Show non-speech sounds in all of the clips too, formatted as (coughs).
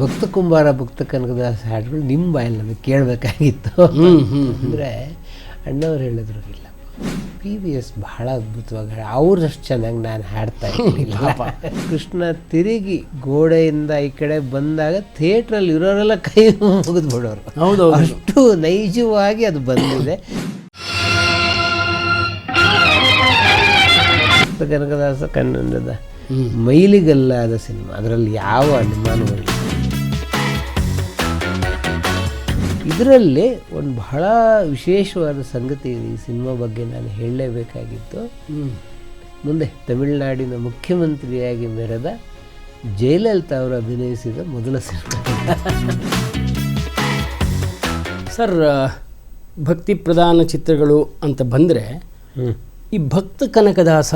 ಭಕ್ತ ಕುಂಬಾರ ಭಕ್ತ ಕನಕದಾಸ ಹಾಡುಗಳು ನಿಮ್ಮ ಬಾಯಲ್ಲಿ ನಮಗೆ ಕೇಳಬೇಕಾಗಿತ್ತು ಅಂದರೆ ಅಣ್ಣವ್ರು ಹೇಳಿದ್ರು ಇಲ್ಲ ಪಿ ವಿ ಎಸ್ ಬಹಳ ಅದ್ಭುತವಾಗಿ ಅವರಷ್ಟು ಚೆನ್ನಾಗಿ ನಾನು ಹಾಡ್ತಾ ಇರಲಿಲ್ಲ. ಕೃಷ್ಣ ತಿರುಗಿ ಗೋಡೆಯಿಂದ ಈ ಕಡೆ ಬಂದಾಗ ಥಿಯೇಟ್ರಲ್ಲಿ ಇರೋರೆಲ್ಲ ಕೈ ಮುಗಿದು ಬಿಡೋರು. ಹೌದು ಅಷ್ಟು ನೈಜವಾಗಿ ಅದು ಬಂದಿದೆ. ಭಕ್ತ ಕನಕದಾಸ ಕನ್ನಡದ ಮೈಲಿಗಲ್ಲಾದ ಸಿನಿಮಾ. ಅದರಲ್ಲಿ ಯಾವ ಅನುಮಾನವಿಲ್ಲ ಇದರಲ್ಲಿ ಒಂದು ಬಹಳ ವಿಶೇಷವಾದ ಸಂಗತಿ ಇದೆ. ಈ ಸಿನಿಮಾ ಬಗ್ಗೆ ನಾನು ಹೇಳಲೇಬೇಕಾಗಿತ್ತು. ಮುಂದೆ ತಮಿಳುನಾಡಿನ ಮುಖ್ಯಮಂತ್ರಿಯಾಗಿ ಮೆರೆದ ಜಯಲಲಿತಾ ಅವರು ಅಭಿನಯಿಸಿದ ಮೊದಲ ಸಿನಿಮಾ. ಸರ್ ಭಕ್ತಿ ಪ್ರಧಾನ ಚಿತ್ರಗಳು ಅಂತ ಬಂದರೆ ಈ ಭಕ್ತ ಕನಕದಾಸ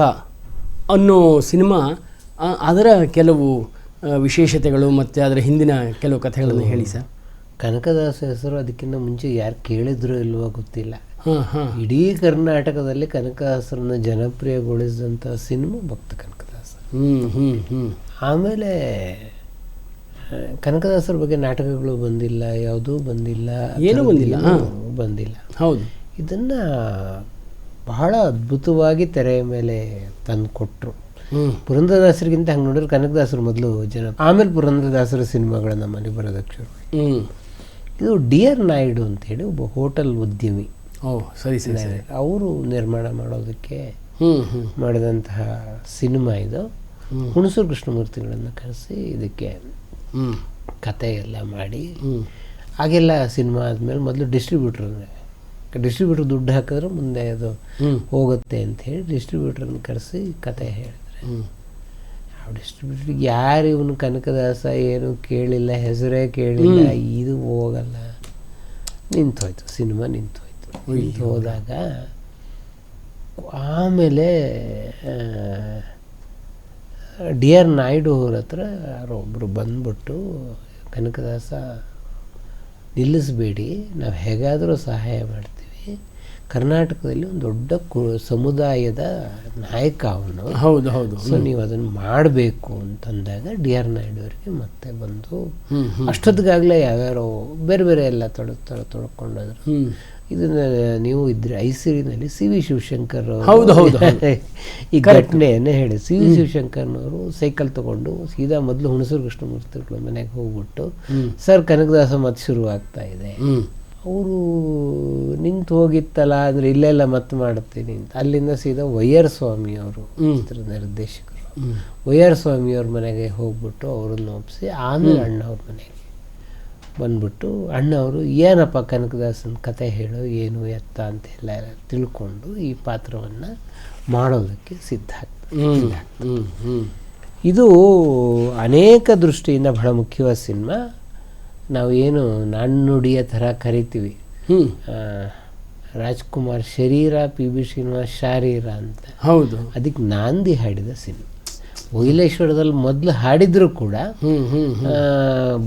ಅನ್ನೋ ಸಿನಿಮಾ ಅದರ ಕೆಲವು ವಿಶೇಷತೆಗಳು ಮತ್ತು ಅದರ ಹಿಂದಿನ ಕೆಲವು ಕಥೆಗಳನ್ನು ಹೇಳಿ ಸರ್. ಕನಕದಾಸ ಹೆಸರು ಅದಕ್ಕಿಂತ ಮುಂಚೆ ಯಾರು ಕೇಳಿದ್ರು ಇಲ್ವೋ ಗೊತ್ತಿಲ್ಲ. ಇಡೀ ಕರ್ನಾಟಕದಲ್ಲಿ ಕನಕದಾಸರನ್ನ ಜನಪ್ರಿಯಗೊಳಿಸಿದಂಥ ಸಿನಿಮಾ ಭಕ್ತ ಕನಕದಾಸ. ಆಮೇಲೆ ಕನಕದಾಸರ ಬಗ್ಗೆ ನಾಟಕಗಳು ಬಂದಿಲ್ಲ ಯಾವುದೂ ಬಂದಿಲ್ಲ ಏನೂ ಬಂದಿಲ್ಲ, ಬಂದಿಲ್ಲ. ಹೌದು. ಇದನ್ನು ಬಹಳ ಅದ್ಭುತವಾಗಿ ತೆರೆಯ ಮೇಲೆ ತಂದು ಕೊಟ್ಟರು ಪುರಂದರದಾಸರಿಗಿಂತ ಹಂಗೆ ನೋಡಿದ್ರೆ ಕನಕದಾಸರು ಮೊದಲು ಜನ ಆಮೇಲೆ ಪುರಂದರದಾಸರ ಸಿನಿಮಾಗಳು ನಮ್ಮಲ್ಲಿ ಬರೋದಕ್ಕೆ ಶುರು ಹ್ಞೂ ಇದು ಡಿಯರ್ ನಾಯ್ಡು ಅಂತೇಳಿ ಒಬ್ಬ ಹೋಟೆಲ್ ಉದ್ಯಮಿ. ಓ ಸರಿ ಸರಿ ಅವರು ನಿರ್ಮಾಣ ಮಾಡೋದಕ್ಕೆ ಮಾಡಿದಂತಹ ಸಿನಿಮಾ ಇದು. ಹುಣಸೂರು ಕೃಷ್ಣಮೂರ್ತಿಗಳನ್ನು ಕರೆಸಿ ಇದಕ್ಕೆ ಕತೆ ಎಲ್ಲ ಮಾಡಿ. ಆಗೆಲ್ಲ ಸಿನಿಮಾ ಆದಮೇಲೆ ಮೊದಲು ಡಿಸ್ಟ್ರಿಬ್ಯೂಟ್ರ್ ಡಿಸ್ಟ್ರಿಬ್ಯೂಟ್ರ್ ದುಡ್ಡು ಹಾಕಿದ್ರೆ ಮುಂದೆ ಅದು ಹೋಗುತ್ತೆ ಅಂತ ಹೇಳಿ ಡಿಸ್ಟ್ರಿಬ್ಯೂಟ್ರನ್ನ ಕರೆಸಿ ಕತೆ ಹೇಳಿದ್ರೆ. ಆ ಯಾರು ಇವನು ಕನಕದಾಸ ಏನು ಕೇಳಿಲ್ಲ ಹೆಸರೇ ಕೇಳಿಲ್ಲ ಇದು ಹೋಗಲ್ಲ. ನಿಂತೋಯ್ತು ಸಿನಿಮಾ ನಿಂತೋಯ್ತು. ನಿಂತು ಹೋದಾಗ ಆಮೇಲೆ ಡಿ ಆರ್ ನಾಯ್ಡು ಅವ್ರ ಹತ್ರ ಯಾರೊಬ್ಬರು ಬಂದ್ಬಿಟ್ಟು ಕನಕದಾಸ ನಿಲ್ಲಿಸಬೇಡಿ ನಾವು ಹೇಗಾದರೂ ಸಹಾಯ ಮಾಡ್ತೀವಿ. ಕರ್ನಾಟಕದಲ್ಲಿ ಒಂದು ದೊಡ್ಡ ಸಮುದಾಯದ ನಾಯಕ ಅವನು. ಹೌದು ಹೌದು. ಸೊ ನೀವು ಅದನ್ನು ಮಾಡಬೇಕು ಅಂತಂದಾಗ ಡಿ ಆರ್ ನಾಯ್ಡು ಅವರಿಗೆ ಮತ್ತೆ ಬಂದು ಅಷ್ಟೊತ್ತಿಗಾಗಲೇ ಯಾವ್ಯಾರೋ ಬೇರೆ ಬೇರೆ ಎಲ್ಲ ತೊಡ ತೊಡ್ಕೊಂಡೋದ್ರು. ಇದನ್ನ ನೀವು ಇದ್ರೆ ಐಸಿರಿನಲ್ಲಿ ಸಿ ವಿ ಶಿವಶಂಕರ್ ಹೌದು, ಹೌದು, (laughs) ಈ ಘಟನೆಯನ್ನೇ ಹೇಳಿ. ಸಿ ವಿ ಶಿವಶಂಕರ್ನವರು ಸೈಕಲ್ ತಗೊಂಡು ಸೀದಾ ಮೊದಲು ಹುಣಸೂರು ಕೃಷ್ಣಮೂರ್ತಿಗಳು ಮನೆಗೆ ಹೋಗ್ಬಿಟ್ಟು ಸರ್ ಕನಕದಾಸ ಮತ್ತೆ ಶುರು ಆಗ್ತಾ ಇದೆ ಅವರು ನಿಂತು ಹೋಗಿತ್ತಲ್ಲ ಅಂದರೆ ಇಲ್ಲೆಲ್ಲ ಮತ್ತೆ ಮಾಡ್ತೀನಿ ಅಂತ. ಅಲ್ಲಿಂದ ಸೀದಾ ವೈಯರ್ ಸ್ವಾಮಿ ಅವರು ಚಿತ್ರ ನಿರ್ದೇಶಕರು. ಸ್ವಾಮಿ ಸ್ವಾಮಿಯವ್ರ ಮನೆಗೆ ಹೋಗ್ಬಿಟ್ಟು ಅವ್ರನ್ನ ಒಪ್ಪಿಸಿ ಆಮೇಲೆ ಅಣ್ಣ ಅವ್ರ ಮನೆಗೆ ಬಂದ್ಬಿಟ್ಟು ಅಣ್ಣ ಅವರು ಏನಪ್ಪ ಕನಕದಾಸನ ಕತೆ ಹೇಳು ಏನು ಎತ್ತ ಅಂತ ಎಲ್ಲ ತಿಳ್ಕೊಂಡು ಈ ಪಾತ್ರವನ್ನು ಮಾಡೋದಕ್ಕೆ ಸಿದ್ಧ ಆಗ್ತದೆ ಇದು ಅನೇಕ ದೃಷ್ಟಿಯಿಂದ ಬಹಳ ಮುಖ್ಯವಾದ ಸಿನಿಮಾ. ನಾವು ಏನು ನಾಣ್ಣುಡಿಯ ಥರ ಕರಿತೀವಿ. ರಾಜ್ಕುಮಾರ್ ಶರೀರ ಪಿ ಬಿ ಶ್ರೀನಿವಾಸ್ ಶಾರೀರ ಅಂತ. ಹೌದು. ಅದಕ್ಕೆ ನಾಂದಿ ಹಾಡಿದ ಸಿನಿಮಾ. ಮೈಲೇಶ್ವರದಲ್ಲಿ ಮೊದಲು ಹಾಡಿದ್ರು ಕೂಡ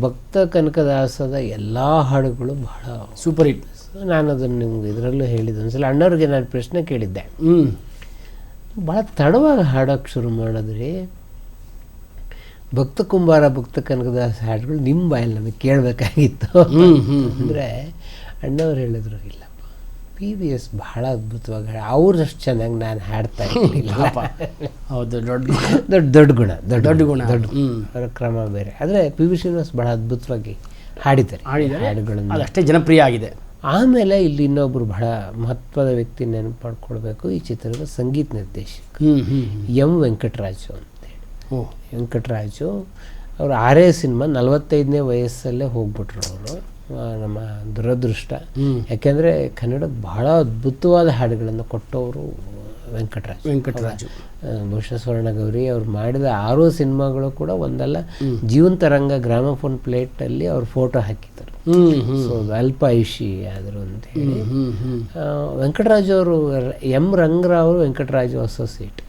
ಭಕ್ತ ಕನಕದಾಸದ ಎಲ್ಲ ಹಾಡುಗಳು ಬಹಳ ಸೂಪರ್ ಹಿಟ್ ನಾನು ಅದನ್ನು ನಿಮ್ಗೆ ಇದರಲ್ಲೂ ಹೇಳಿದ್ದೆ. ಒಂದ್ಸಲ ಅಣ್ಣವ್ರಿಗೆ ನಾನು ಪ್ರಶ್ನೆ ಕೇಳಿದ್ದೆ. ಹ್ಞೂ ಭಾಳ ತಡವಾಗಿ ಹಾಡೋಕ್ಕೆ ಶುರು ಮಾಡಿದ್ರಿ ಭಕ್ತ ಕುಂಬಾರ ಭಕ್ತ ಕನಕದಾಸ ಹಾಡುಗಳು ನಿಮ್ಮ ಬಾಯಲ್ಲಿ ನಮಗೆ ಕೇಳಬೇಕಾಗಿತ್ತು. ಅಂದರೆ ಅಣ್ಣವ್ರು ಹೇಳಿದ್ರು ಇಲ್ಲಪ್ಪ ಪಿ ವಿ ಎಸ್ ಬಹಳ ಅದ್ಭುತವಾಗಿ ಅವರಷ್ಟು ಚೆನ್ನಾಗಿ ನಾನು ಹಾಡ್ತಾ ಇರಲಿಲ್ಲ. ಹೌದು ದೊಡ್ಡ ದೊಡ್ಡ ದೊಡ್ಡ ಗುಣ ದೊಡ್ಡ ದೊಡ್ಡ ಗುಣ. ದೊಡ್ಡ ಅವರ ಕ್ರಮ ಬೇರೆ. ಆದರೆ ಪಿ ವಿ ಶ್ರೀನಿವಾಸ್ ಬಹಳ ಅದ್ಭುತವಾಗಿ ಹಾಡಿದ್ದಾರೆ. ಹಾಡುಗಳನ್ನು. ಅಷ್ಟೇ ಜನಪ್ರಿಯ ಆಗಿದೆ. ಆಮೇಲೆ ಇಲ್ಲಿ ಇನ್ನೊಬ್ಬರು ಬಹಳ ಮಹತ್ವದ ವ್ಯಕ್ತಿ ನೆನಪು ಮಾಡ್ಕೊಳ್ಬೇಕು ಈ ಚಿತ್ರದ ಸಂಗೀತ ನಿರ್ದೇಶಕ ಎಂ ವೆಂಕಟರಾಜು ಅಂತೇಳಿ ಓ ವೆಂಕಟರಾಜು. ಅವರು ಆರೇ ಸಿನಿಮಾ ನಲವತ್ತೈದನೇ ವಯಸ್ಸಲ್ಲೇ ಹೋಗ್ಬಿಟ್ರು ಅವರು. ನಮ್ಮ ದುರದೃಷ್ಟ. ಯಾಕೆಂದರೆ ಕನ್ನಡದ ಬಹಳ ಅದ್ಭುತವಾದ ಹಾಡುಗಳನ್ನು ಕೊಟ್ಟವರು ವೆಂಕಟರಾಜ್. ವೆಂಕಟರಾಜು. ಬಹುಶಃ ಸ್ವರ್ಣಗೌರಿ ಅವ್ರು ಮಾಡಿದ ಆರು ಸಿನಿಮಾಗಳು ಕೂಡ ಒಂದಲ್ಲ ಜೀವಂತ ರಂಗ ಗ್ರಾಮಫೋನ್ ಪ್ಲೇಟಲ್ಲಿ ಅವ್ರು ಫೋಟೋ ಹಾಕಿದ್ದಾರೆ. ಸೊ ಅಲ್ಪ ಆಯುಷಿ ಆದರು ಅಂತ ಹೇಳಿ ವೆಂಕಟರಾಜು ಅವರು ಎಂ ರಂಗರಾವ್ ವೆಂಕಟರಾಜು ಅಸೋಸಿಯೇಟ್.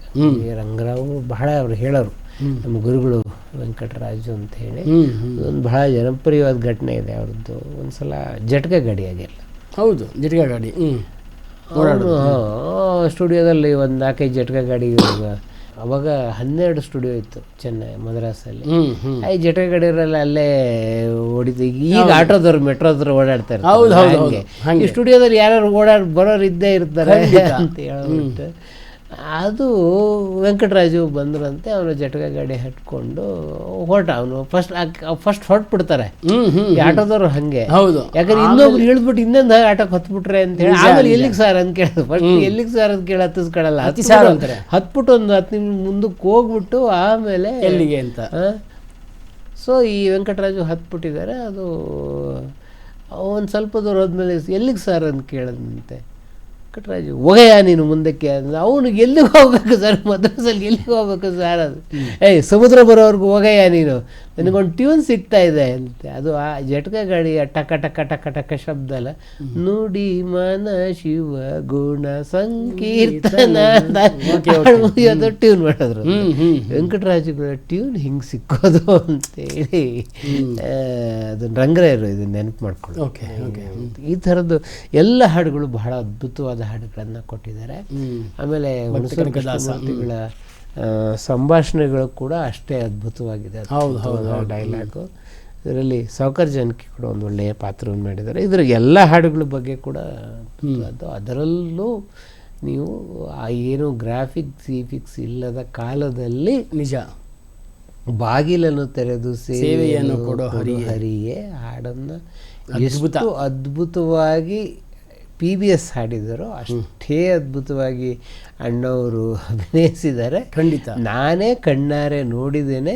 ರಂಗರಾವ್ ಬಹಳ ಅವರು ಹೇಳೋರು. ನಮ್ಮ ಗುರುಗಳು ವೆಂಕಟರಾಜು ಅಂತ ಹೇಳಿ. ಒಂದು ಬಹಳ ಜನಪ್ರಿಯವಾದ ಘಟನೆ ಇದೆ ಅವ್ರದ್ದು. ಒಂದು ಸಲ ಜಟ್ಕ ಗಾಡಿ ಆಗಿಲ್ಲ. ಹೌದು ಜಟ್ಕ ಗಾಡಿ ಹ್ಞೂ ಸ್ಟುಡಿಯೋದಲ್ಲಿ ಒಂದು ನಾಲ್ಕೈದು ಜಟ್ಕ ಗಾಡಿ ಅವಾಗ ಹನ್ನೆರಡು ಸ್ಟುಡಿಯೋ ಇತ್ತು ಚೆನ್ನೈ ಮದ್ರಾಸಲ್ಲಿ. ಐ ಹ್ಮ್. ಐ ಜಟಗಡಿಯವರೆಲ್ಲ ಅಲ್ಲೇ ಓಡಿದ್ದು. ಈಗ ಆಟೋದವ್ರು ಮೆಟ್ರೋದವ್ರು ಓಡಾಡ್ತಾರೆ ಹೌದು, ಹೌದು, ಹೌದು. ಈ ಸ್ಟುಡಿಯೋದಲ್ಲಿ ಯಾರು ಓಡಾಡ್ ಬರೋರು ಇದ್ದೇ ಇರ್ತಾರೆ ಅಂತ ಹೇಳ್ಬಿಟ್ಟು. ಅದು ವೆಂಕಟರಾಜು ಬಂದ್ರಂತೆ ಅವನು ಜಟಕ ಗಾಡಿ ಹಟ್ಕೊಂಡು ಹೊರಟ. ಅವನು ಫಸ್ಟ್ ಫಸ್ಟ್ ಹೊರಟ್ಬಿಡ್ತಾರೆ. ಆಟೋದವ್ರು ಹಂಗೆ. ಹೌದು. ಯಾಕಂದ್ರೆ ಇನ್ನೊಬ್ರು ಹೇಳ್ಬಿಟ್ಟು ಇನ್ನೊಂದು ಆಟೋಕ್ಕೆ ಹತ್ಬಿಟ್ರೆ ಅಂತ ಹೇಳಿ ಆಮೇಲೆ ಎಲ್ಲಿಗೆ ಸರ್ ಅಂತ ಕೇಳೋದು ಫಸ್ಟ್ ಎಲ್ಲಿಗೆ ಸರ್ ಅಂತ ಕೇಳಿ ಹತ್ತಿಸ್ಕೊಳಲ್ಲ. ಹತ್ತಿ ಸಾರ್ ಅಂತಾರೆ. ಹತ್ಬಿಟ್ಟು ಒಂದು ಹತ್ತು ನಿಮಿಷ ಮುಂದಕ್ಕೆ ಹೋಗ್ಬಿಟ್ಟು ಆಮೇಲೆ ಎಲ್ಲಿಗೆ ಅಂತ. ಸೊ ಈ ವೆಂಕಟರಾಜು ಹತ್ಬಿಟ್ಟಿದ್ದಾರೆ. ಅದು ಒಂದು ಸ್ವಲ್ಪ ದೂರ ಹೋದ್ಮೇಲೆ ಎಲ್ಲಿಗೆ ಸರ್ ಅಂತ ಕೇಳದಂತೆ ವೆಂಕಟರಾಜು ಹೋಗಯ್ಯ ನೀನು ಮುಂದಕ್ಕೆ ಅಂದ್ರೆ ಅವನು ಎಲ್ಲಿಗೆ ಹೋಗ್ಬೇಕು ಸರ್? ಮದ್ರಾಸಲ್ಲಿ ಎಲ್ಲಿಗೆ ಹೋಗ್ಬೇಕು ಸರ್ ಅದು? ಏಯ್ ಸಮುದ್ರ ಬರೋವರೆಗೂ ಹೋಗಯ್ಯ ನೀನು. ನನಗೊಂದು ಟ್ಯೂನ್ ಸಿಗ್ತಾ ಇದೆ ಅಂತೆ. ಅದು ಆ ಜಟಕ ಗಾಡಿಯ ಟಕ ಟಕ ಟಕ ಟಕ ಶಬ್ದ ಅಲ್ಲ. ನುಡಿ ಮನ ಶಿವ ಗುಣ ಸಂಕೀರ್ತನ. ಅದು ಟ್ಯೂನ್ ಮಾಡಿದ್ರು ವೆಂಕಟರಾಜ ಟ್ಯೂನ್ ಹಿಂಗೆ ಸಿಕ್ಕೋದು ಅಂತೇಳಿ. ಅದನ್ನ ರಂಗರಾಯರು ಇದನ್ನ ನೆನಪು ಮಾಡ್ಕೊಳ್ಳಿ ಓಕೆ ಓಕೆ. ಈ ಥರದ್ದು ಎಲ್ಲ ಹಾಡುಗಳು ಬಹಳ ಅದ್ಭುತವಾದ ಹಾಡುಗಳನ್ನು ಕೊಟ್ಟಿದ್ದಾರೆ. ಆಮೇಲೆ ಸಂಭಾಷಣೆಗಳು ಕೂಡ ಅಷ್ಟೇ ಅದ್ಭುತವಾಗಿದೆ. ಹೌದು, ಹೌದು, ಡೈಲಾಗು ಇದರಲ್ಲಿ ಸೌಕರ್ ಜಾನಕಿ ಕೂಡ ಒಂದು ಒಳ್ಳೆಯ ಪಾತ್ರವನ್ನು ಮಾಡಿದ್ದಾರೆ. ಇದರ ಎಲ್ಲ ಹಾಡುಗಳ ಬಗ್ಗೆ ಕೂಡ ಅದು ಅದರಲ್ಲೂ ನೀವು ಆ ಏನು ಗ್ರಾಫಿಕ್ ಸಿಫಿಕ್ಸ್ ಇಲ್ಲದ ಕಾಲದಲ್ಲಿ ನಿಜ. ಬಾಗಿಲನ್ನು ತೆರೆದು ಸೇವೆಯನ್ನು ಕೊಡೋ ಹರಿಯೇ. ಹರಿಯೇ ಹಾಡನ್ನು ಅದ್ಭುತ. ಅದ್ಭುತವಾಗಿ ಪಿ ಬಿ ಎಸ್ ಹಾಡಿದರು. ಅಷ್ಟೇ ಅದ್ಭುತವಾಗಿ ಅಣ್ಣವರು ಅಭಿನಯಿಸಿದ್ದಾರೆ. ಖಂಡಿತ. ನಾನೇ ಕಣ್ಣಾರೆ ನೋಡಿದ್ದೇನೆ.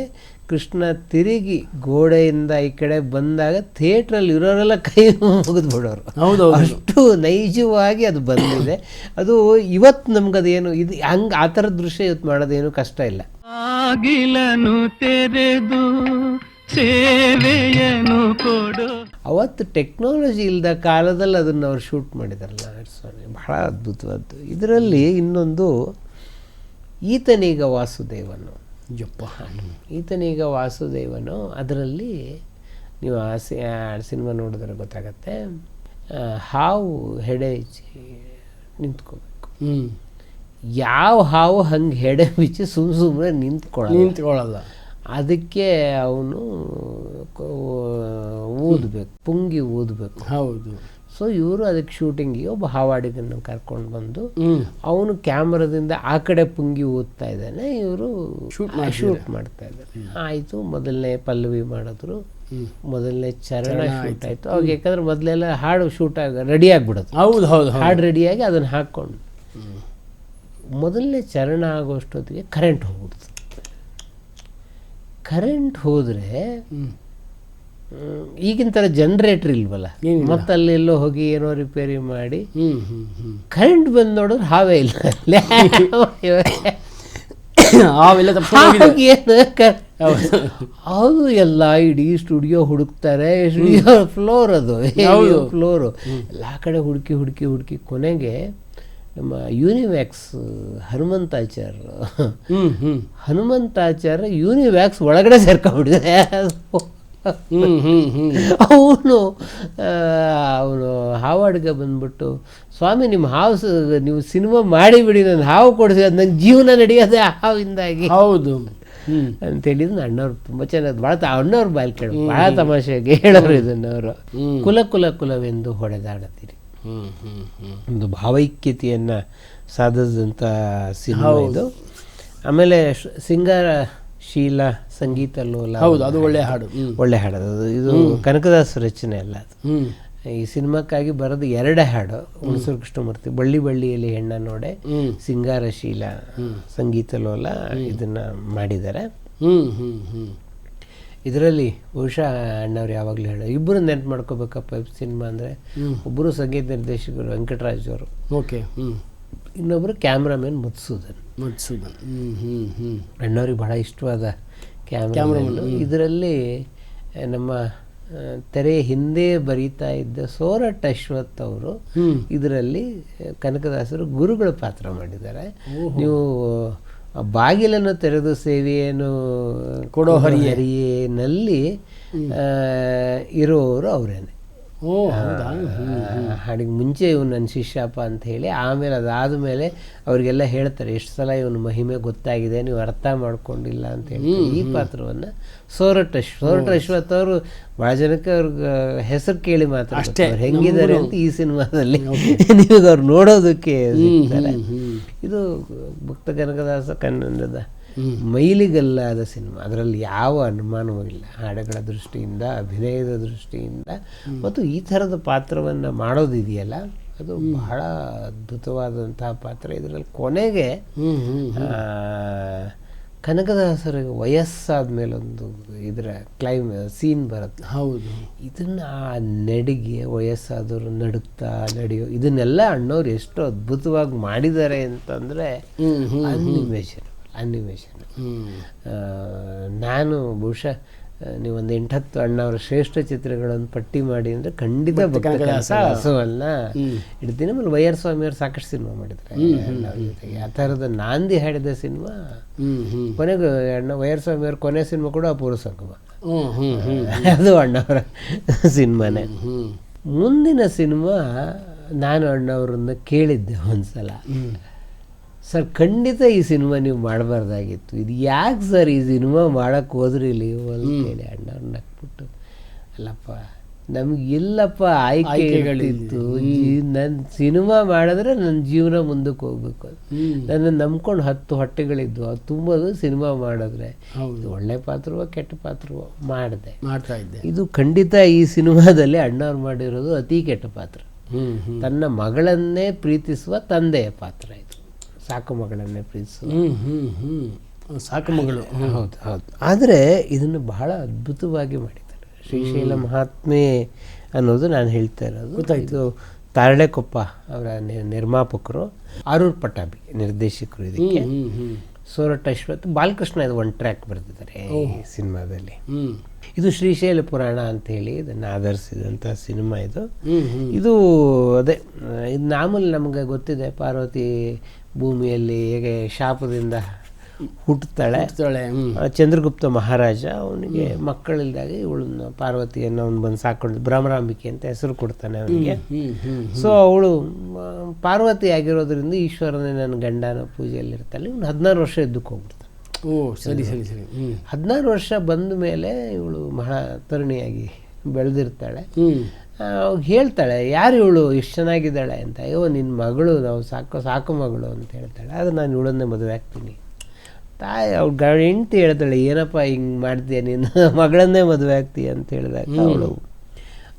ಕೃಷ್ಣ ತಿರುಗಿ ಗೋಡೆಯಿಂದ ಈ ಕಡೆ ಬಂದಾಗ ಥಿಯೇಟ್ರಲ್ಲಿ ಇರೋರೆಲ್ಲ ಕೈ ಮುಗಿದ್ಬಿಡೋರು ಹೌದು ಅಷ್ಟು ನೈಜವಾಗಿ ಅದು ಬಂದಿದೆ. ಅದು ಇವತ್ತು ನಮ್ಗದೇನು ಇದು ಹಂಗೆ ಆ ಥರದ ದೃಶ್ಯ ಇವತ್ತು ಮಾಡೋದೇನು ಕಷ್ಟ ಇಲ್ಲ. ಆಗಿಲನು ತೆರೆದು ಸೇವೆಯನು ಕೊಡು. ಅವತ್ತು ಟೆಕ್ನಾಲಜಿ ಇಲ್ಲದ ಕಾಲದಲ್ಲಿ ಅದನ್ನು ಅವ್ರು ಶೂಟ್ ಮಾಡಿದಾರಲ್ಲ ಸ್ವಾಮಿ. ಬಹಳ ಅದ್ಭುತವಾದ್ದು. ಇದರಲ್ಲಿ ಇನ್ನೊಂದು ಈತನೀಗ ವಾಸುದೇವನು. ಜಪ್ಪ ಈತನೀಗ ವಾಸುದೇವನು ಅದರಲ್ಲಿ ನೀವು ಆ ಸಿ ಆ ಸಿನಿಮಾ ನೋಡಿದ್ರೆ ಗೊತ್ತಾಗತ್ತೆ. ಹಾವು ಹೆಡೆ ಇಚ್ಚಿ ನಿಂತ್ಕೋಬೇಕು ಯಾವ ಹಾವು ಹಂಗೆ ಹೆಡೆ ಬಿಚ್ಚಿ ಸುಮ್ಮ ಸುಮ್ಮನೆ ನಿಂತ್ಕೊಳ್ಳೋದು ನಿಂತ್ಕೊಳ್ಳಲ್ಲ. ಅದಕ್ಕೆ ಅವನು ಊದಬೇಕು ಪುಂಗಿ ಊದಬೇಕು ಹೌದು. ಸೊ ಇವರು ಅದಕ್ಕೆ ಶೂಟಿಂಗಿಗೆ ಒಬ್ಬ ಹಾವಾಡಿಗನ್ನು ಕರ್ಕೊಂಡು ಬಂದು ಅವನು ಕ್ಯಾಮ್ರಾದಿಂದ ಆ ಕಡೆ ಪುಂಗಿ ಊದ್ತಾ ಇದ್ದಾನೆ ಇವರು ಶೂಟ್ ಮಾಡ್ತಾ ಇದ್ದಾರೆ. ಆಯಿತು ಮೊದಲನೇ ಪಲ್ಲವಿ ಮಾಡಿದ್ರು. ಮೊದಲನೇ ಚರಣ ಶೂಟ್ ಆಯಿತು. ಅವಾಗ ಯಾಕಂದ್ರೆ ಮೊದಲೆಲ್ಲ ಹಾಡು ಶೂಟ್ ಆಗ ರೆಡಿ ಆಗಿಬಿಡುತ್ತೆ ಹೌದು ಹೌದು ಹೌದು. ಹಾಡು ರೆಡಿಯಾಗಿ ಅದನ್ನು ಹಾಕ್ಕೊಂಡು. ಮೊದಲನೇ ಚರಣ ಆಗೋಷ್ಟೊತ್ತಿಗೆ ಕರೆಂಟ್ ಹೋಗ್ಬಿಡ್ತು ಕರೆಂಟ್ ಹೋದರೆ ಈಗಿನ ಥರ ಜನ್ರೇಟ್ರ್ ಇಲ್ವಲ್ಲ. ಮತ್ತೆ ಅಲ್ಲೆಲ್ಲೋ ಹೋಗಿ ಏನೋ ರಿಪೇರಿ ಮಾಡಿ ಕರೆಂಟ್ ಬಂದು ನೋಡಿದ್ರೆ ಹಾವೇ ಇಲ್ಲ. (coughs) ಅದು ಎಲ್ಲ ಇಡೀ ಸ್ಟುಡಿಯೋ ಹುಡುಕ್ತಾರೆ ಸ್ಟುಡಿಯೋ ಫ್ಲೋರ್ ಅದು. ಫ್ಲೋರು ಎಲ್ಲ ಕಡೆ ಹುಡುಕಿ ಹುಡುಕಿ ಹುಡುಕಿ ಕೊನೆಗೆ ನಮ್ಮ ಯೂನಿವ್ಯಾಕ್ಸ್ ಹ್ಮ್ ಹನುಮಂತಾಚಾರ್ಯ ಯೂನಿವ್ಯಾಕ್ಸ್ ಒಳಗಡೆ ಸೇರ್ಕೊಂಡ್ಬಿಟ್ಟಿದೆ ಅವನು ಅವನು ಹಾವಾಡ್ಗೆ ಬಂದ್ಬಿಟ್ಟು ಸ್ವಾಮಿ ನಿಮ್ಮ ಹಾವು ನೀವು ಸಿನಿಮಾ ಮಾಡಿಬಿಡಿ ನನ್ನ ಹಾವು ಕೊಡಿಸಿ ಅದು ನಂಗೆ ಜೀವನ ನಡೆಯೋದೇ ಹಾವಿಂದಾಗಿ. ಹೌದು. ಹ್ಮ್. ಅಂತೇಳಿದ್ರು ಅಣ್ಣವ್ರು ತುಂಬ ಚೆನ್ನಾಗಿ ಭಾಳ ಅಣ್ಣವ್ರ ಬಾಯಲ್ಲಿ ಕೇಳೋರು ಭಾಳ ತಮಾಷೆಗೆ ಹೇಳೋರು ಇದನ್ನು ಅವರು ಕುಲ ಕುಲ ಕುಲವೆಂದು ಹೊಡೆದಾಡುತ್ತೀರಿ ಒಂದು ಭಾವೈಕ್ಯತೆಯನ್ನು ಸಾಧಿಸಿದಂಥ ಸಿನಿಮಾ ಇದು. ಆಮೇಲೆ ಸಿಂಗಾರ ಶೀಲ ಸಂಗೀತ ಲೋಲ. ಹೌದು ಅದು ಒಳ್ಳೆ ಹಾಡು. ಒಳ್ಳೆ ಹಾಡು. ಅದು ಇದು ಕನಕದಾಸ ರಚನೆ ಅಲ್ಲ ಅದು. ಈ ಸಿನಿಮಾಕ್ಕಾಗಿ ಬರೋದು ಎರಡೇ ಹಾಡು ಹುಣಸೂರು ಕೃಷ್ಣಮೂರ್ತಿ ಬಳ್ಳಿ ಬಳ್ಳಿಯಲ್ಲಿ ಹೆಣ್ಣ ನೋಡೆ ಸಿಂಗಾರ ಸಿಂಗಾರಶೀಲ ಸಂಗೀತ ಲೋಲ ಇದನ್ನ ಮಾಡಿದ್ದಾರೆ. ಹ್ಞೂ ಹ್ಞೂ ಹ್ಮ್. ಇದರಲ್ಲಿ ಬಹುಶಃ ಅಣ್ಣವ್ರು ಯಾವಾಗಲೂ ಹೇಳೋ ಇಬ್ಬರು ನೆನ್ಪು ಮಾಡ್ಕೋಬೇಕಪ್ಪ ಸಿನಿಮಾ ಅಂದರೆ. ಒಬ್ಬರು ಸಂಗೀತ ನಿರ್ದೇಶಕರು ವೆಂಕಟರಾಜ್ ಅವರು ಓಕೆ ಇನ್ನೊಬ್ಬರು ಕ್ಯಾಮ್ರಾಮನ್ ಮಧುಸೂದನ್ ಮಧುಸೂದನ್ ಹ್ಞೂ ಹ್ಮ್ ಹ್ಮ್. ಅಣ್ಣವ್ರಿಗೆ ಬಹಳ ಇಷ್ಟವಾದ ಕ್ಯಾಮ್ರಾಮನ್. ಇದರಲ್ಲಿ ನಮ್ಮ ತೆರೆ ಹಿಂದೆ ಬರೀತಾ ಇದ್ದ ಸೋರಟ್ ಅಶ್ವತ್ ಅವರು ಇದರಲ್ಲಿ ಕನಕದಾಸರು ಗುರುಗಳ ಪಾತ್ರ ಮಾಡಿದ್ದಾರೆ. ನೀವು ಬಾಗಿಲನ್ನು ತೆರೆದು ಸೇವೆಯನ್ನು ಕೊಡೋ ಹರಿಯೇನಲ್ಲಿ ಇರೋರು ಅವರೇನೆ. ಹಾಡಿಗೆ ಮುಂಚೆ ಇವನು ನನ್ನ ಶಿಷ್ಯಪ್ಪ ಅಂತ ಹೇಳಿ ಆಮೇಲೆ ಅದಾದ ಮೇಲೆ ಅವರಿಗೆಲ್ಲ ಹೇಳ್ತಾರೆ ಎಷ್ಟು ಸಲ ಇವನು ಮಹಿಮೆ ಗೊತ್ತಾಗಿದೆ ನೀವು ಅರ್ಥ ಮಾಡ್ಕೊಂಡಿಲ್ಲ ಅಂತ ಹೇಳಿ ಈ ಪಾತ್ರವನ್ನು ಸೋರಟ್ ಸೋರಟ್ ಅಶ್ವಥ್ ಅವರು ಭಾಳ ಜನಕ್ಕೆ ಅವ್ರಿಗೆ ಹೆಸರು ಕೇಳಿ. ಅವ್ರು ಹೆಂಗಿದ್ದಾರೆ ಅಂತ ಈ ಸಿನಿಮಾದಲ್ಲಿ (laughs) ನೀವು ಅವ್ರು ನೋಡೋದಕ್ಕೆ ಇದು ಭಕ್ತ ಕನಕದಾಸ ಕನ್ನಡದ ಮೈಲಿಗಲ್ಲಾದ ಸಿನಿಮಾ. ಅದರಲ್ಲಿ ಯಾವ ಅನುಮಾನವೂ ಇಲ್ಲ. ಹಾಡುಗಳ ದೃಷ್ಟಿಯಿಂದ ಅಭಿನಯದ ದೃಷ್ಟಿಯಿಂದ ಮತ್ತು ಈ ಥರದ ಪಾತ್ರವನ್ನು ಮಾಡೋದಿದೆಯಲ್ಲ ಅದು ಬಹಳ ಅದ್ಭುತವಾದಂತಹ ಪಾತ್ರ. ಇದರಲ್ಲಿ ಕೊನೆಗೆ ಕನಕದಾಸರಿಗೆ ವಯಸ್ಸಾದ ಮೇಲೆ ಒಂದು ಇದರ ಕ್ಲೈಮ್ ಸೀನ್ ಬರುತ್ತೆ. ಹೌದು. ಇದನ್ನು ಆ ನಡಿಗೆ ವಯಸ್ಸಾದವರು ನಡುಕ್ತಾ ನಡೆಯೋ ಇದನ್ನೆಲ್ಲ ಅಣ್ಣವ್ರು ಎಷ್ಟು ಅದ್ಭುತವಾಗಿ ಮಾಡಿದ್ದಾರೆ ಅಂತಂದರೆ ಹ್ಮ್ ಹ್ಮ್. ನಾನು ಬಹುಶಃ ನೀವು ಒಂದು ಎಂಟತ್ತು ಅಣ್ಣವರ ಶ್ರೇಷ್ಠ ಚಿತ್ರಗಳನ್ನು ಪಟ್ಟಿ ಮಾಡಿ ಅಂದರೆ ಖಂಡಿತ ಹಸುವನ್ನ ಇಡ್ತೀನಿ ಆಮೇಲೆ ವೈಆರ್ ಸ್ವಾಮಿಯವರು ಸಾಕಷ್ಟು ಸಿನಿಮಾ ಮಾಡಿದ್ದಾರೆ ಜೊತೆಗೆ. ಆ ಥರದ ನಾಂದಿ ಹಾಡಿದ ಸಿನಿಮಾ ಕೊನೆಗೆ ಅಣ್ಣ ಸ್ವಾಮಿ ಸ್ವಾಮಿಯವ್ರ ಕೊನೆ ಸಿನಿಮಾ ಕೂಡ ಅಪೂರ್ವ ಸಂಗಮ. (laughs) ಅದು ಅಣ್ಣವರ ಸಿನಿಮಾನೇ. ಮುಂದಿನ ಸಿನಿಮಾ ನಾನು ಅಣ್ಣವ್ರನ್ನ ಕೇಳಿದ್ದೆ ಒಂದ್ಸಲ. ಸರ್ ಖಂಡಿತ ಈ ಸಿನಿಮಾ ನೀವು ಮಾಡಬಾರ್ದಾಗಿತ್ತು. ಇದು ಯಾಕೆ ಸರ್ ಈ ಸಿನಿಮಾ ಮಾಡೋಕ್ಕೆ ಹೋದ್ರಿ ನೀವು ಅಂತೇಳಿ ಅಣ್ಣವ್ರು ನಕ್ಬಿಟ್ಟು ಅಲ್ಲಪ್ಪ ನಮ್ಗೆ ಇಲ್ಲಪ್ಪ ಆಯ್ಕೆಗಳಿತ್ತು ನನ್ನ ಸಿನಿಮಾ ಮಾಡಿದ್ರೆ ನನ್ನ ಜೀವನ ಮುಂದಕ್ಕೆ ಹೋಗ್ಬೇಕು ನನ್ನ ನಂಬ್ಕೊಂಡು ಹತ್ತು ಹೊಟ್ಟೆಗಳಿದ್ವು. ಅದು ತುಂಬೋದು ಸಿನಿಮಾ ಮಾಡಿದ್ರೆ. ಇದು ಒಳ್ಳೆ ಪಾತ್ರವೋ ಕೆಟ್ಟ ಪಾತ್ರವೋ ಮಾಡಿದೆ. ಮಾಡ್ತಾ ಇದ್ದೆ. ಇದು ಖಂಡಿತ ಈ ಸಿನಿಮಾದಲ್ಲಿ ಅಣ್ಣವ್ರು ಮಾಡಿರೋದು ಅತಿ ಕೆಟ್ಟ ಪಾತ್ರ. ತನ್ನ ಮಗಳನ್ನೇ ಪ್ರೀತಿಸುವ ತಂದೆಯ ಪಾತ್ರ ಇದು. ಸಾಕು ಮಗಳನ್ನೇ ಪ್ರೀತಿಸು. ಸಾಕು ಮಗಳು. ಹೌದು ಹೌದು. ಆದರೆ ಇದನ್ನು ಬಹಳ ಅದ್ಭುತವಾಗಿ ಮಾಡಿದ್ದಾರೆ. ಶ್ರೀಶೈಲ ಮಹಾತ್ಮೆ ಅನ್ನೋದು ನಾನು ಹೇಳ್ತಾ ಇರೋದು. ಇದು ತಾರಳೆಕೊಪ್ಪ ಅವರ ನಿರ್ಮಾಪಕರು ಆರೂರ್ ಪಟಾಬಿ ನಿರ್ದೇಶಕರು ಇದಕ್ಕೆ. ಸೋರಟ್ ಅಶ್ವಥ್ ಬಾಲಕೃಷ್ಣ ಇದು ಒನ್ ಟ್ರ್ಯಾಕ್ ಬರೆದಿದ್ದಾರೆ ಈ ಸಿನಿಮಾದಲ್ಲಿ. ಇದು ಶ್ರೀಶೈಲ ಪುರಾಣ ಅಂತ ಹೇಳಿ ಇದನ್ನು ಆಧರಿಸಿದಂಥ ಸಿನಿಮಾ ಇದು. ಇದು ಅದೇ ಇದು ಮಾಮೂಲಿ ನಮಗೆ ಗೊತ್ತಿದೆ ಪಾರ್ವತಿ ಭೂಮಿಯಲ್ಲಿ ಹೇಗೆ ಶಾಪದಿಂದ ಹುಟ್ಟುತ್ತಾಳೆ. ತೊಳೆ ಚಂದ್ರಗುಪ್ತ ಮಹಾರಾಜ ಅವನಿಗೆ ಮಕ್ಕಳಿಲ್ದಾಗ ಇವಳನ್ನ ಪಾರ್ವತಿಯನ್ನು ಅವನು ಬಂದು ಸಾಕೊಂಡು ಭ್ರಮರಾಂಬಿಕೆ ಅಂತ ಹೆಸರು ಕೊಡ್ತಾನೆ ಅವನಿಗೆ. ಸೊ ಅವಳು ಪಾರ್ವತಿ ಆಗಿರೋದ್ರಿಂದ ಈಶ್ವರನೇ ನನ್ನ ಗಂಡನ ಪೂಜೆಯಲ್ಲಿ ಇರ್ತಾಳೆ ಇವನು ಹದಿನಾರು ವರ್ಷ ಎದ್ದಕ್ಕೆ ಹೋಗ್ಬಿಡ್ತಾನೆ. ಓ ಸರಿ ಸರಿ ಸರಿ ಹದಿನಾರು ವರ್ಷ ಬಂದ ಮೇಲೆ ಇವಳು ಮಹಾ ತರುಣಿಯಾಗಿ ಬೆಳೆದಿರ್ತಾಳೆ. ಹೇಳ್ತಾಳೆ ಯಾರು ಇವಳು? ಇಷ್ಟು ಚೆನ್ನಾಗಿದ್ದಾಳೆ? ಅಂತ. ಅಯ್ಯೋ ನಿನ್ನ ಮಗಳು ನಾವು ಸಾಕು ಸಾಕು ಮಗಳು ಅಂತ ಹೇಳ್ತಾಳೆ. ಅದು ನಾನು ಇವಳನ್ನೇ ಮದುವೆ ಆಗ್ತೀನಿ. ತಾಯಿ ಅವ್ಳು ಗ ಹೆಂಡ್ತಿ ಹೇಳ್ತಾಳೆ ಏನಪ್ಪ ಹಿಂಗೆ ಮಾಡ್ತೀಯ ನೀನು? (laughs) ಮಗಳನ್ನೇ ಮದುವೆ ಆಗ್ತೀಯ? ಅಂತ ಹೇಳಿದಾಗ ಅವಳು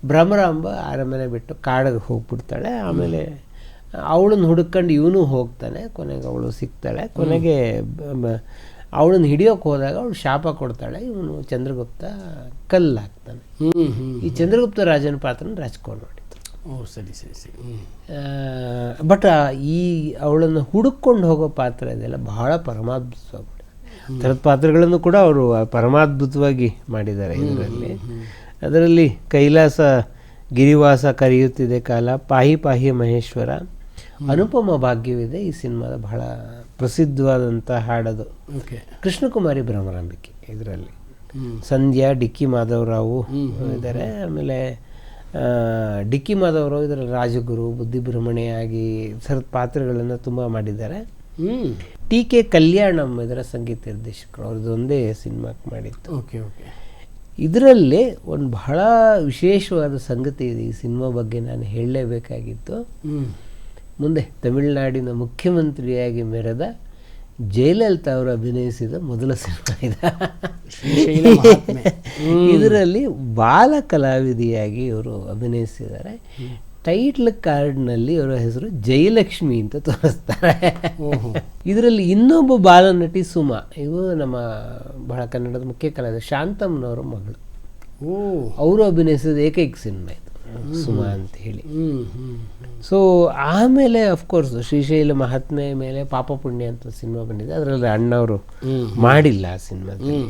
ಭ್ರಮರಾಂಬ ಅರಮನೆ ಬಿಟ್ಟು ಕಾಡಿಗೆ ಹೋಗ್ಬಿಡ್ತಾಳೆ. ಆಮೇಲೆ ಅವಳನ್ನ ಹುಡ್ಕೊಂಡು ಇವನು ಹೋಗ್ತಾನೆ. ಕೊನೆಗೆ ಅವಳು ಸಿಗ್ತಾಳೆ. ಕೊನೆಗೆ ಅವಳನ್ನ ಹಿಡಿಯೋಕೆ ಹೋದಾಗ ಅವಳು ಶಾಪ ಕೊಡ್ತಾಳೆ ಇವನು ಚಂದ್ರಗುಪ್ತ ಕಲ್ಲಾಗ್ತಾನೆ ಈ ಚಂದ್ರಗುಪ್ತ ರಾಜನ ಪಾತ್ರನ ರಾಜ್ಕುಮಾರ್ ಮಾಡಿದ್ರು ಓ ಸರಿ ಸರಿ ಸರಿ. ಬಟ್ ಈ ಅವಳನ್ನು ಹುಡುಕೊಂಡು ಹೋಗೋ ಪಾತ್ರ ಇದೆಲ್ಲ ಬಹಳ ಪರಮಾದ್ಭುತವಾಗಿ ಥರದ ಪಾತ್ರಗಳನ್ನು ಕೂಡ ಅವರು ಪರಮಾದ್ಭುತವಾಗಿ ಮಾಡಿದ್ದಾರೆ ಇದರಲ್ಲಿ. ಅದರಲ್ಲಿ ಕೈಲಾಸ ಗಿರಿವಾಸ ಕರೆಯುತ್ತಿದೆ ಕಾಲ ಪಾಹಿ ಪಾಹಿ ಮಹೇಶ್ವರ. ಅನುಪಮ ಭಾಗ್ಯವಿದೆ ಈ ಸಿನಿಮಾದ ಬಹಳ ಪ್ರಸಿದ್ಧವಾದಂಥ ಹಾಡದು. ಓಕೆ. ಕೃಷ್ಣಕುಮಾರಿ ಭ್ರಮರಾಂಬಿಕೆ ಇದರಲ್ಲಿ. ಸಂಧ್ಯಾ ಡಿಕ್ಕಿ ಮಾಧವರಾವು ಇದ್ದಾರೆ ಆಮೇಲೆ ಡಿಕ್ಕಿ ಮಾಧವರಾವ್ ಇದರ ರಾಜಗುರು ಬುದ್ಧಿಭ್ರಮಣೆಯಾಗಿ ಥರದ ಪಾತ್ರಗಳನ್ನು ತುಂಬ ಮಾಡಿದ್ದಾರೆ. ಟಿ ಕೆ ಕಲ್ಯಾಣಂ ಇದರ ಸಂಗೀತ ನಿರ್ದೇಶಕರು. ಅವ್ರದ್ದು ಒಂದೇ ಸಿನಿಮಾಕ್ಕೆ ಮಾಡಿತ್ತು ಓಕೆ ಓಕೆ. ಇದರಲ್ಲಿ ಒಂದು ಬಹಳ ವಿಶೇಷವಾದ ಸಂಗತಿ ಇದೆ ಈ ಸಿನಿಮಾ ಬಗ್ಗೆ ನಾನು ಹೇಳಲೇಬೇಕಾಗಿತ್ತು. ಮುಂದೆ ತಮಿಳುನಾಡಿನ ಮುಖ್ಯಮಂತ್ರಿಯಾಗಿ ಮೆರೆದ ಜಯಲಲಿತಾ ಅವರು ಅಭಿನಯಿಸಿದ ಮೊದಲ ಸಿನಿಮಾ ಇದೆ. ಇದರಲ್ಲಿ ಬಾಲ ಕಲಾವಿದೆಯಾಗಿ ಇವರು ಅಭಿನಯಿಸಿದ್ದಾರೆ. ಟೈಟ್ಲ್ ಕಾರ್ಡ್ನಲ್ಲಿ ಅವರ ಹೆಸರು ಜಯಲಕ್ಷ್ಮಿ ಅಂತ ತೋರಿಸ್ತಾರೆ. ಇದರಲ್ಲಿ ಇನ್ನೊಬ್ಬ ಬಾಲನಟಿ ಸುಮಾ. ಇವು ನಮ್ಮ ಬಹಳ ಕನ್ನಡದ ಮುಖ್ಯ ಕಲಾವಿದ ಶಾಂತಮ್ನವರ ಮಗಳು. ಓ. ಅವರು ಅಭಿನಯಿಸಿದ ಏಕೈಕ ಸಿನಿಮಾ ಇದು ಸುಮಾ ಅಂತ ಹೇಳಿ. ಸೊ ಆಮೇಲೆ ಅಫ್ಕೋರ್ಸ್ ಶ್ರೀಶೈಲ ಮಹಾತ್ಮೆ ಮೇಲೆ ಪಾಪ ಪುಣ್ಯ ಅಂತ ಸಿನಿಮಾ ಬಂದಿದೆ. ಅದರಲ್ಲಿ ಅಣ್ಣವರು ಮಾಡಿಲ್ಲ ಆ ಸಿನಿಮಾದಲ್ಲಿ.